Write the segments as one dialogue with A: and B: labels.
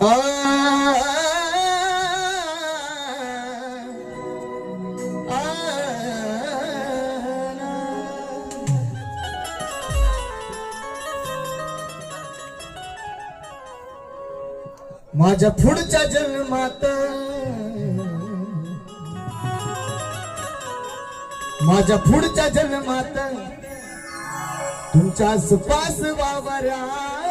A: माझ्या पुढच्या जन्मात माझ्या पुढच्या जन्मात तुमच्या सुपास वावरात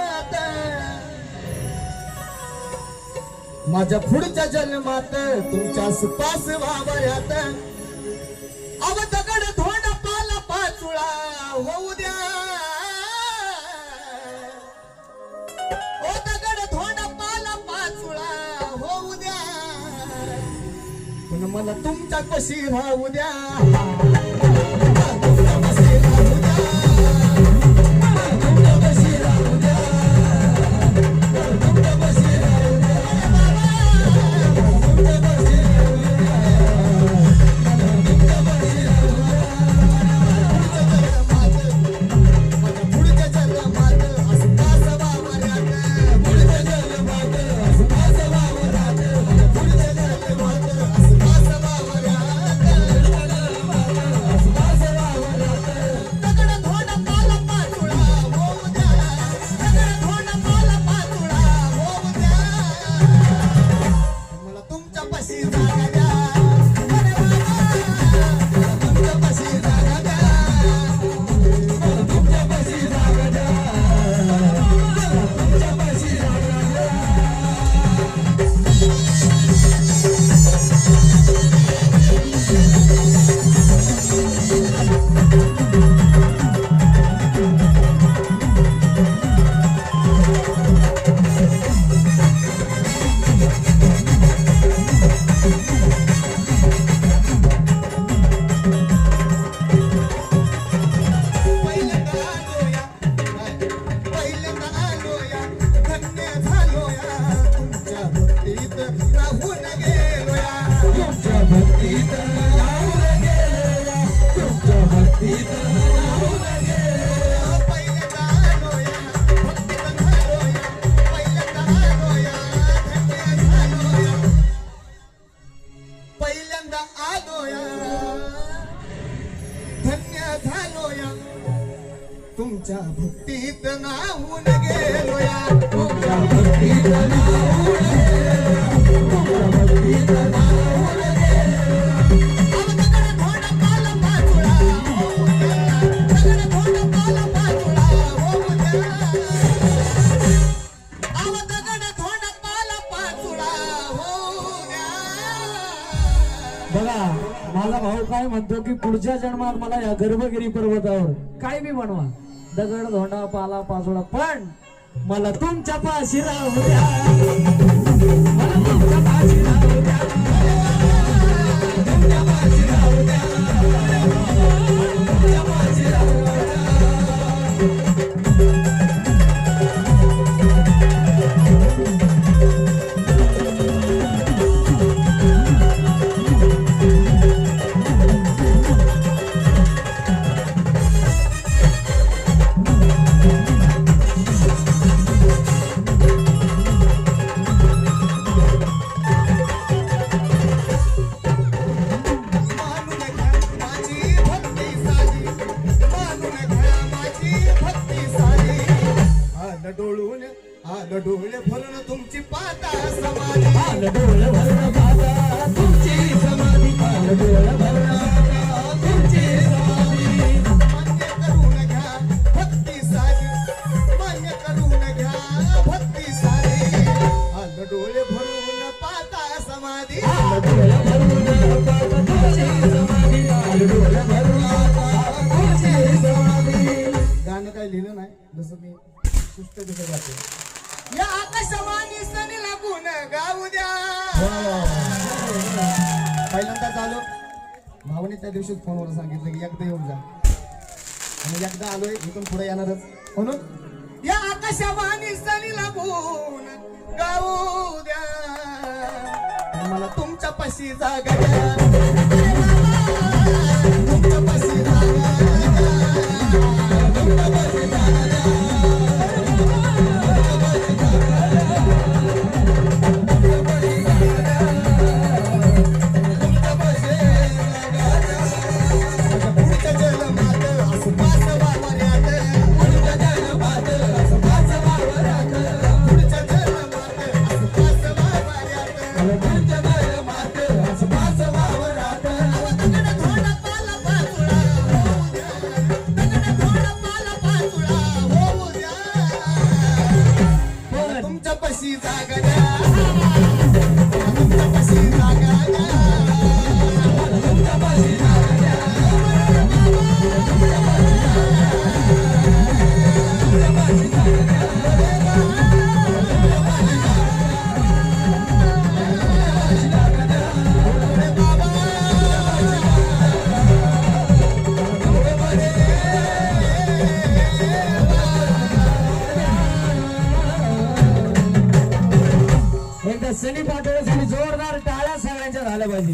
A: माझ्या पुढच्या जन्मात तुमच्या सुपास वावरात अव दगड धोंड पाला पाचुळा होऊ द्या. ओ दगड धोंड पाला पाचुळा होऊ द्या. पण मला तुमच्या कशी राहू द्या. राहून गेलोया तुमच्या भक्तीत राहून गेलोया तुमच्या भक्तीत राहून गेलोया पहिल्यांदा आलोया भक्तीत झालोया पहिल्यांदा आलोया धन्य झालोया पहिल्यांदा आलोया धन्य झालोया तुमच्या भक्तीत नाहून गेलोया तुमच्या भक्तीत नाहून गेलोया.
B: बघा माझा भाऊ काय म्हणतो की पुढच्या जन्मात मला या गर्भगिरी पर्वतावर काय बी बनवा. दगड धोंडा पाला पाचोडा पण मला तुमच्या पाशी राहू द्या. मला तुमच्या
A: तुमची पाता समाधी.
B: आलं डोळं भरणं बाबा तुमची समाधी आलं डोळं भरणं बाबा तुमची समाधी.
A: मान्य करून घ्या भक्ती सारी. मान्य करून घ्या भक्ती सारी. आलं डोळे भरून पाता समाधी.
B: आलं डोळं भरून बाबा तुमची समाधी. आलं डोळं भरून बाबा तुमची समाधी.
A: गाणं काय लिहिलं नाही? जसं मी जातो या आकाशवाणी सनी लागून गाऊ द्या. पहिल्यांदा चालू भावाने त्या दिवशी फोनवर सांगितलं की एकदा येऊन जा. आणि एकदा आलोय इथून पुढे येणारच. म्हणून? या आकाशवाणी सनी लागून गाऊ द्या. मला तुमच्या पाशी जागा द्या
B: सनी पाठवण्यासाठी जोरदार टाळ्या सगळ्यांच्या झाल्या पाहिजे.